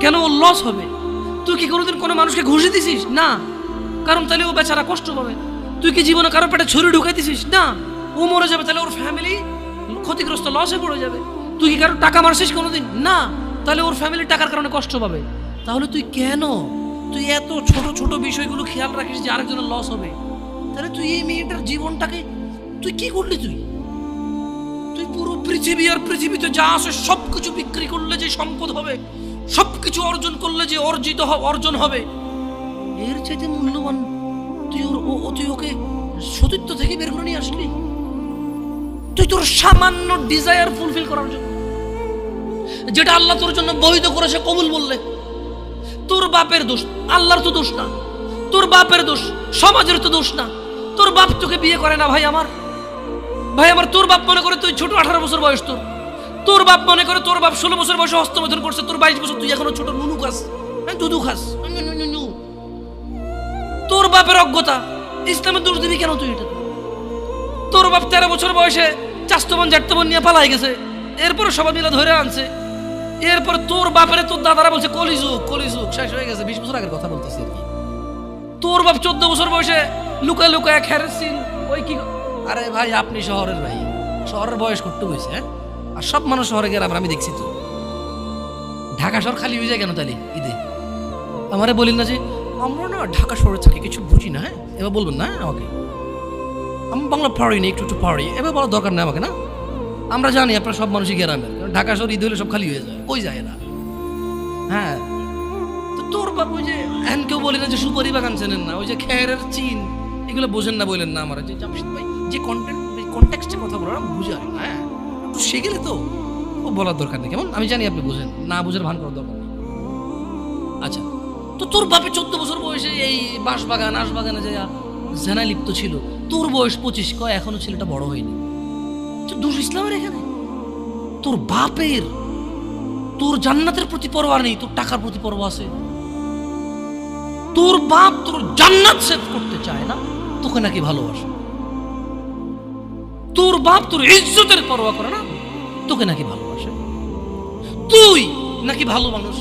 কেন ওর লস হবে? তুই কি কোনোদিন কোনো মানুষকে ঘুষে দিছিস? না। কারণ তাহলে ও বেচারা কষ্ট পাবে। তুই কি জীবনে কারও পেটে ছুরি ঢুকাই দিছিস? না। ও মরে যাবে, তাহলে ওর ফ্যামিলি ক্ষতিগ্রস্ত লসে পড়ে যাবে। তুই কি কারও টাকা মারছিস কোনোদিন? না। তাহলে ওর ফ্যামিলি টাকার কারণে কষ্ট পাবে। তাহলে তুই কেন? তুই এত ছোট ছোট বিষয়গুলো খেয়াল রাখিস যে আরেকজনের লস হবে। তাহলে তুই এই মেয়েটার জীবনটাকে তুই কি করলি তুই? তুই পুরো পৃথিবী আর পৃথিবীতে যা আছে সব কিছু বিক্রি করলে যে সম্পদ হবে সব কিছু অর্জন করলে যে অর্জিত অর্জন হবে, এর চাইতে মূল্যবান তুই ওর তুই ওকে সতীত্ব থেকে বের করে নিয়ে আসলি? তুই তোর সামান্য ডিজায়ার ফুলফিল করার জন্য। যেটা আল্লাহ তোর জন্য বৈধ করেছে কবুল বললে, তোর বাপের দোষ, আল্লাহর তো দোষ না। তোর বাপের দোষ, সমাজের তো দোষ না। তোর বাপ তোকে বিয়ে করে না ভাই আমার। ভাই আমার তোর বাপ মনে করে তুই ছোট আঠারো বছর বয়স তোর। তোর বাপ মনে করে তোর বাপ ষোলো বছর বয়সে হস্তমোধন করছে তোর বাইশ বছর তুই এখনও ছোট নুনু খাস। দুধু খাস। তোর বাপের অজ্ঞতা ইসলামের দোষ দিবি কেন তুই এটা? তোর বাপ তেরো বছর বয়সে চাস্তবন জাটতবন নিয়ে পালাই গেছে এরপরে সবাই মিলে ধরে আনছে। এরপর তোর বাপের তোর দাদারা বলছে কলিযুগ কলিযুগ শেষ হয়ে গেছে বিশ বছর আগের কথা বলতেছি আর কি। তোর বাপ চোদ্দ বছর বয়সে লুকায় লুকায় খেরেছিন ওই কি আরে ভাই আপনি শহরের ভাই শহরের বয়স করতে হয়েছে হ্যাঁ? আর সব মানুষ শহরে গেলাম আমি দেখছি তো। ঢাকা শহর খালি হয়ে যায় কেন তাহলে? ঈদে? আমারে বলেন না যে আমরা না ঢাকা শহরে থাকি কিছু বুঝি না হ্যাঁ? এবার বলবেন না হ্যাঁ, আমাকে। আমি বাংলা পারি না একটু একটু পারি এবার বলার দরকার নেই আমাকে না? আমরা জানি আপনারা সব মানুষই গ্রামের। ঢাকা শহর ঈদ হলে সব খালি হয়ে যায় কই যায় না হ্যাঁ? তো তোর বাপ ওই যে হ্যান কেউ বলি না যে সুপারি বাগান চেনেন না ওই যে খেরের চিন এগুলো বোঝেন না বললেন না আমার। যে জামশেদ ভাই যে কন্টেন্ট কন্টেক্সটে কথা বলার বুঝে না হ্যাঁ? একটু শিখেলে তো ও বলার দরকার নেই। কেমন? আমি জানি আপনি বুঝেন। না বুঝের ভান করার দরকার আচ্ছা তো তোর বাপে চোদ্দ বছর বয়সে এই বাঁশ বাগান আশ বাগানে যে জেনা লিপ্ত ছিল, তোর বয়স পঁচিশ, কয়? এখনও ছেলেটা বড় হয়নি। দোষ ইসলামের এখানে? তোর বাপের, তোর জান্নাতের প্রতি পরোয়া নেই, তোর টাকার প্রতি পরোয়া আছে। তোর বাপ তোর জান্নাত সেভ করতে চায় না, তোকে নাকি ভালোবাসে। তোর বাপ তোর ইজ্জতের পরোয়া করে না তোকে নাকি ভালোবাসে? তুই নাকি ভালো মানুষ?